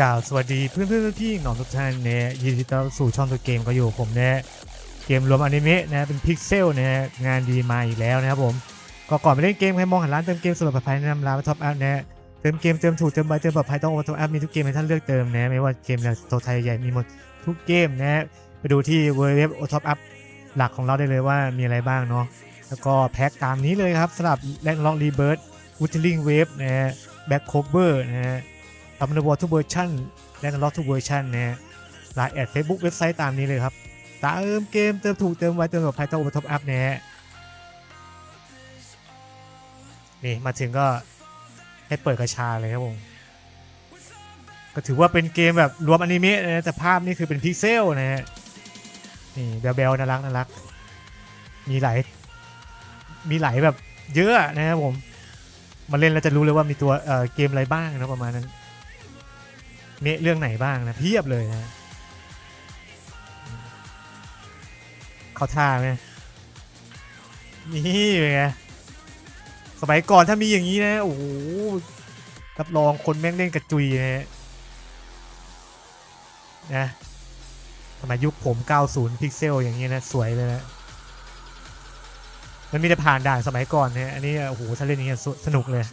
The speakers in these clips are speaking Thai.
กล่าวสวัสดีเพื่อนเพื่อนๆพี่ๆน้องทุกท่านเนี่ยยินดีต้อนรับสู่ช่องตัวเกมก็อยู่ผมเนี่ยเกมรวมอนิเมะนะเป็นพิกเซลนะงานดีมาอีกแล้วนะครับผมก็ก่อนไปเล่นเกมใครมองหาร้านเติมเกมสะดวกปลอดภัยแนะนำร้านท็อปอัพนะเติมเกมเติมถูกเติมไวเติมปลอดภัยต้องโอท็อปอัพมีทุกเกมให้ท่านเลือกเติมนะไม่ว่าเกมโตไทยใหญ่มีหมดทุกเกมนะไปดูที่เว็บโอท็อปอัพหลักของเราได้เลยว่ามีอะไรบ้างเนาะแล้วก็แพ็คตามนี้เลยครับสำหรับแลนด์ล็อกรีเบิร์ดวูดลิงเวฟนะแบ็คโคเวอร์นะฮะ ทำในวอลทุกเวอร์ชันและล็อกทุกเวอร์ชันนะฮะไลน์แอดเฟซบุ๊กเว็บไซต์ตามนี้เลยครับเติมเกมเติมถูกเติมไวเติมกับไพต้องมาท็อปอัพนะฮะนี่มาถึงก็ให้เปิดกระชาเลยครับผมก็ถือว่าเป็นเกมแบบรวมอนิเมะนะแต่ภาพนี่คือเป็นพิกเซลนะฮะนี่เบลๆน่ารักน่ารักมีหลายมีหลายแบบเยอะนะครับผมมาเล่นแล้วจะรู้เลยว่ามีตัวเอ่อเกมอะไรบ้างนะประมาณนั้น เมะเรื่องไหนบ้างนะเพียบเลยนะเขาท่าไหมนี่เป็นไงสมัยก่อนถ้ามีอย่างนี้นะโอ้โหรับรองคนแม่งเล่นกระจุยนะฮะนะสมัยยุคผม 90 พิกเซลอย่างนี้นะ สวยเลยนะ มันมีแต่ผ่านด่านสมัยก่อนนะอันนี้โอ้โหถ้าเล่นอย่างเงี้ยสสนุกเลย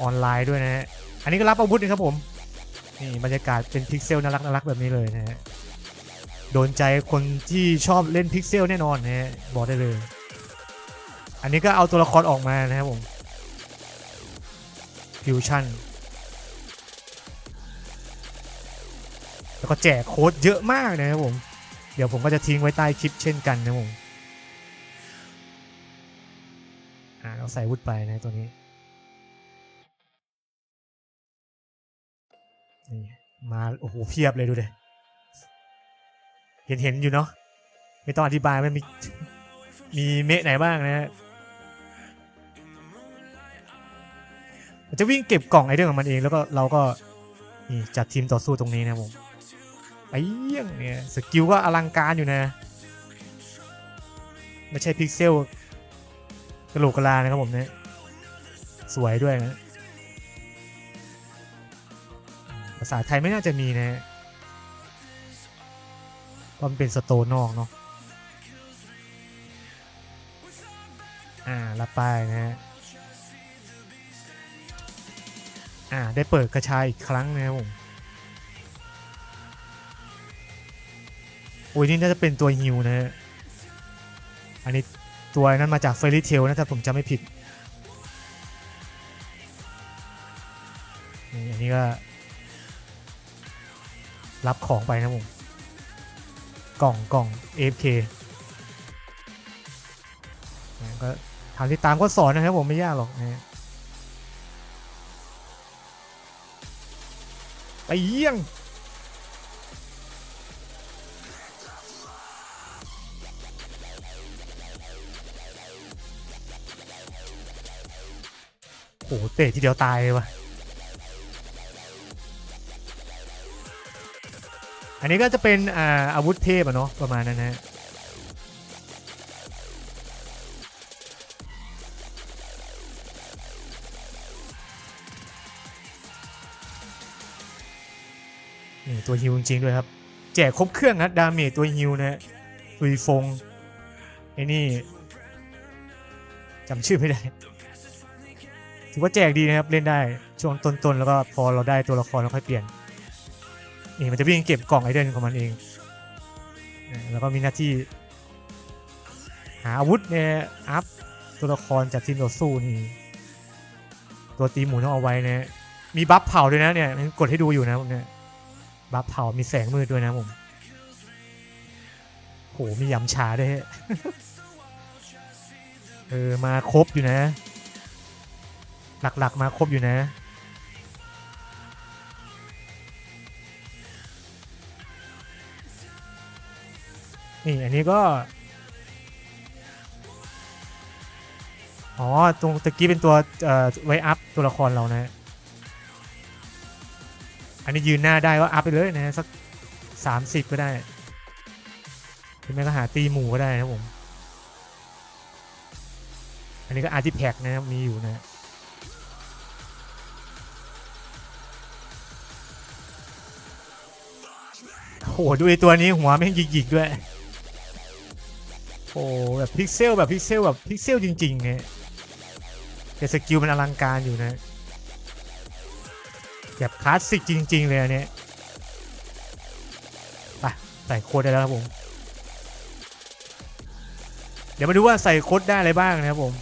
ออนไลน์ด้วยนะฮะ อันนี้ก็รับอาวุธนะครับผม นี่บรรยากาศเป็นพิกเซลน่ารักน่ารักแบบนี้เลยนะฮะโดนใจคนที่ชอบเล่นพิกเซลแน่นอนนะฮะบอกได้เลย อันนี้ก็เอาตัวละครออกมานะครับผมฟิวชั่นแล้วก็แจกโค้ดเยอะมากนะครับผม เดี๋ยวผมก็จะทิ้งไว้ใต้คลิปเช่นกันนะครับผม อ่าเราใส่วุธไปนะตัวนี้ นี่มาโอ้โหเพียบเลยดูเดเห็นเห็นอยู่เนาะไม่ต้องอธิบายมันมีมีเมะไหนบ้างนะฮะมันจะวิ่งเก็บกล่องไอเดอของมันเองแล้วก็เราก็นี่จัดทีมต่อสู้ตรงนี้นะผมไอ้เยี่ยงเนี่ยสกิลก็อลังการอยู่นะ ไม่ใช่พิกเซลกระโหลกกระลานะครับผมเนี่ยสวยด้วยนะาษาไทยไม่น่าจะมีนะเพราะมันเป็นสโตนอกเนาะ อ่ารับไปนะฮะ อ่า ได้เปิดกระชายอีกครั้งนะครับผมโอ้ยนี่น่าจะเป็นตัวฮิวนะฮะ อันนี้ตัวนั้นมาจากเฟร y เทลนะถ้าผมจำไม่ผิด อันนี้ก็ รับของไปนะผมกล่องกล่อง AFK ก็ทางที่ตามก็สอนนะครับผมไม่ยากหรอกนะไปเยี่ยงโอ้โหเตะทีเดียวตายเลยวะ อันนี้ก็จะเป็นอ่าอาวุธเทพอะเนาะประมาณนั้นนะนี่ตัวฮิวจริงๆด้วยครับ แจกครบเครื่องนะดาเมจตัวฮิวนะฟุยฟงไอ้นี่จำชื่อไม่ได้ถือว่าแจกดีนะครับเล่นได้ช่วงต้นๆแล้วก็พอเราได้ตัวละครเราค่อยเปลี่ยน นี่มันจะวิ่งเก็บกล่องไอเดนของมันเอง แล้วก็มีหน้าที่ หาอาวุธเนี่ยอัพตัวละครจากทีมต่อสู้นี่ ตัวตีหมูต้องเอาไว้นะมีบัฟเผาด้วยนะเนี่ยกดให้ดูอยู่นะผมเนี่ยบัฟเผามีแสงมืดด้วยนะผมโหมียำชาด้วยเออมาครบอยู่นะ หลักๆมาครบอยู่นะ นี่อันนี้ก็ อ๋อ ตรงตะกี้เป็นตัวเอ่อไว้อัพตัวละครเรานะ อันนี้ยืนหน้าได้ก็อัพไปเลยนะสักสามสิบก็ได้หรือไม่ก็หาตีหมูก็ได้นะผม อันนี้ก็อาร์ติแพกนะครับมีอยู่นะโหดูไอตัวนี้หัวแม่งหยิกๆด้วย โอ้แบบพิกเซลแบบพิกเซลแบบพิกเซลจริงๆเนี่ยแต่สกิลมันอลังการอยู่นะแบบคลาสสิกจริง ๆ เลยอันเนี่ยไปใส่โค้ดได้แล้วครับผม เดี๋ยวมาดูว่าใส่โค้ดได้อะไรบ้างนะครับผม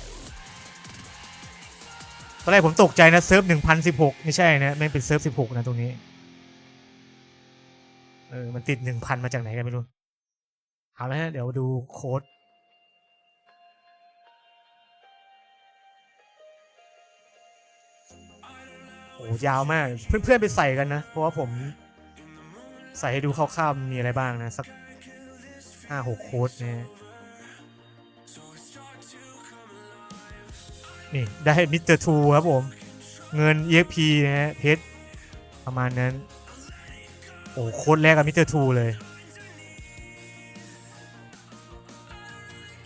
ตอนแรกผมตกใจนะเซิร์ฟ1016ไม่ใช่นะม่งเป็นเซิร์ฟ16นะตรงนี้ เออ มันติด1,000มาจากไหนกันไม่รู้ เอาละฮะ เดี๋ยวดูโค้ด โอ้ยาวมาก เพื่อนๆไปใส่กันนะ เพราะว่าผมใส่ให้ดูคร่าวๆมีอะไรบ้างนะ สักห้าหกโค้ดนะนี่ได้มิสเตอร์ทูครับผม เงิน EXP นะฮะเพชรประมาณนั้น โอ้โค้ดแรกกับมิสเตอร์ทูเลย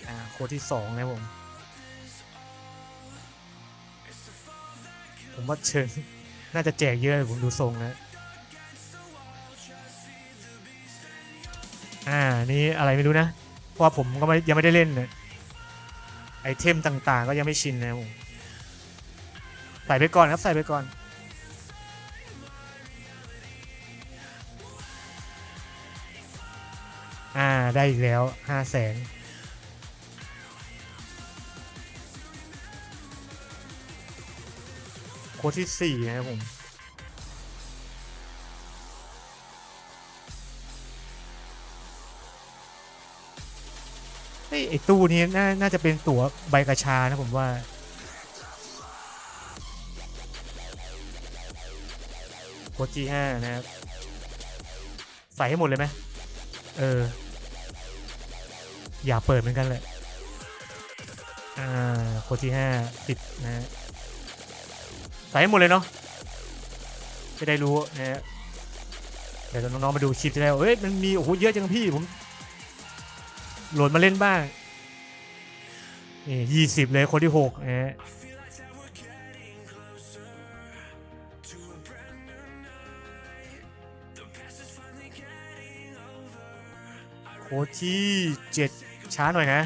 อ่าโค้ดที่สองนะผม ผมว่าเชิญ น่าจะแจกเยอะผมดูทรงนะอ่านี่อะไรไม่รู้นะเพราะว่าผมก็ไม่ยังไม่ได้เล่นนะไอเทมต่างๆ ก็ยังไม่ชินนะผมใส่ไปก่อนครับใส่ไปก่อนอ่าได้อีกแล้วห้าแสน ค้ดที่สี่นะครับผมเฮ้ยไอตู้นี้น่าน่าจะเป็นตั๋วใบกระชานะผมว่า โค้ดที่ห้านะครับ ใส่ให้หมดเลยไหมเออ อย่าเปิดเหมือนกันเลย อ่า โค้ดที่ห้าสิบนะฮะ ใส่ให้หมดเลยเนาะจะได้รู้นะฮะเดี๋ยวน้องๆมาดูคลิปจะได้เอ้ยมันมีโอ้โหเยอะจังพี่ผมโหลดมาเล่นบ้างนี่ยี่สิบเลยคนที่หกนะฮะโค้ดที่เจ็ดช้าหน่อยนะ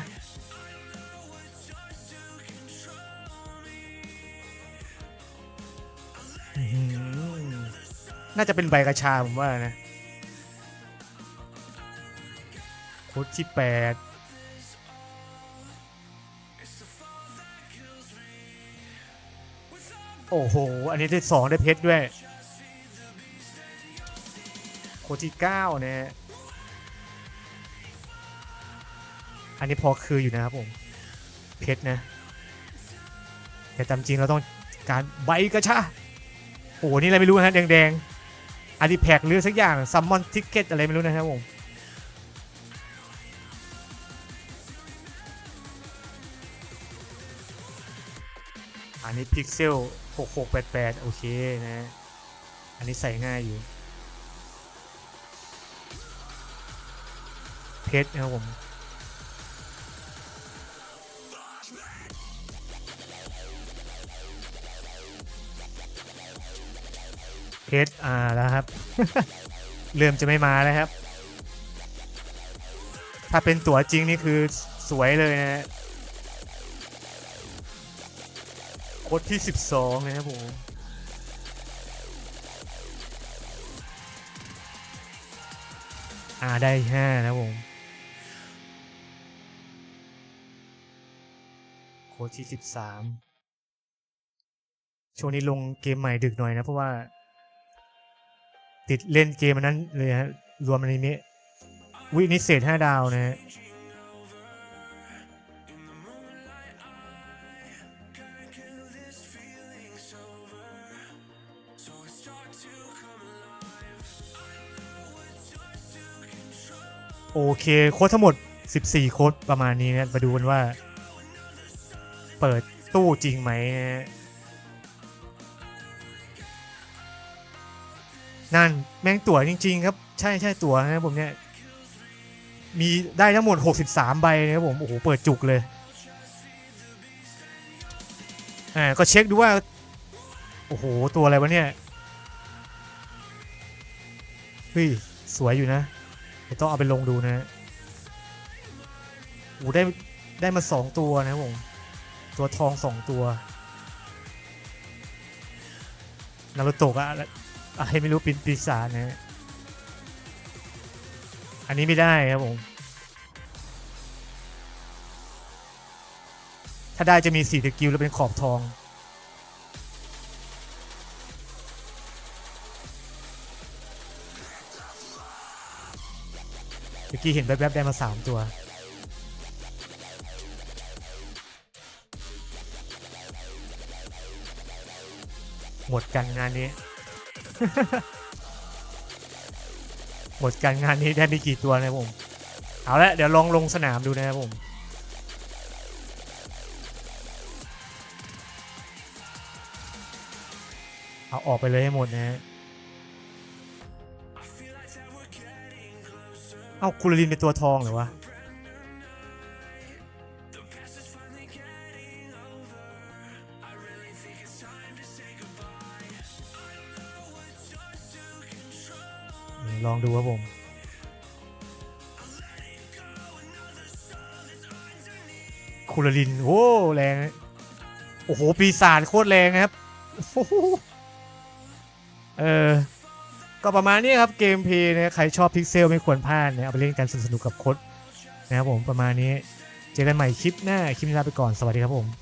น่าจะเป็นใบกระชาผมว่านะโค้ดที่แปดโอ้โห อันนี้ได้สองได้เพชรด้วย โค้ดที่เก้าเนี่ยอันนี้พอคืออยู่นะครับผม เพชรนะ แต่ตามจริงเราต้องการใบกระชาโอ้โหนี่อะไรไม่รู้นะฮะแดงๆ อาร์ติแพกหรือสักอย่างซัมมอนทิกเก็ตอะไรไม่รู้นะครับผมอันนี้พิกเซล6688 โอเคนะ อันนี้ใส่ง่ายอยู่ เพชรนะครับผม เพชรอ่าแล้วครับ เริ่มจะไม่มาแล้วครับ ถ้าเป็นตั๋วจริงนี่คือสวยเลยนะฮะโค้ดที่ 12 นะครับผมอ่าได้ 5 นะผมโคดที่ 13 ช่วงนี้ลงเกมใหม่ดึกหน่อยนะ เพราะว่า ติดเล่นเกมนั้นเลยฮะรวมอนิเมะวินิเศษ5ดาวนะฮะโอเค โค้ดทั้งหมด 14 โค้ดประมาณนี้นะมาดูกันว่า เปิดตู้จริงไหมนะ นั่นแม่งตั๋วจริง ๆ ครับ ใช่ใช่ตั๋วนะผมเนี่ย มีได้ทั้งหมด 63 ใบนะครับผมโอ้โหเปิดจุกเลยอ่าก็เช็คดูว่า โอ้โห ตัวอะไรวะเนี่ยเฮ้ยสวยอยู่นะเดี๋ยวต้องเอาไปลงดูนะโอ้ได้ได้มาสองตัวนะผมตัวทองสองตัวนารุโตะอะ อะไรไม่รู้ปินปีศาจนะฮะอันนี้ไม่ได้ครับผม ถ้าได้จะมีสีตะกิวแล้วเป็นขอบทองเมื่อกี้เห็นแวบๆได้มาสามตัวหมดกันงานนี้ หมดกันงานนี้ได้ไม่กี่ตัวนะผม เอาละเดี๋ยวลองลงสนามดูนะครับผม เอาออกไปเลยให้หมดนะฮะเอาคูลลินเป็นตัวทองเหรอวะ ลองดูครับผมคูลลินโอ้แรง โอ้โห ปีศาจโคตรแรงนะครับ เออ ก็ประมาณนี้ครับเกมเพย์นะใครชอบพิกเซลไม่ควรพลาดนะเอาไปเล่นกันสนุกๆกับโค้ดนะครับผมประมาณนี้ เจอกันใหม่คลิปหน้า คลิปนี้ลาไปก่อน สวัสดีครับผม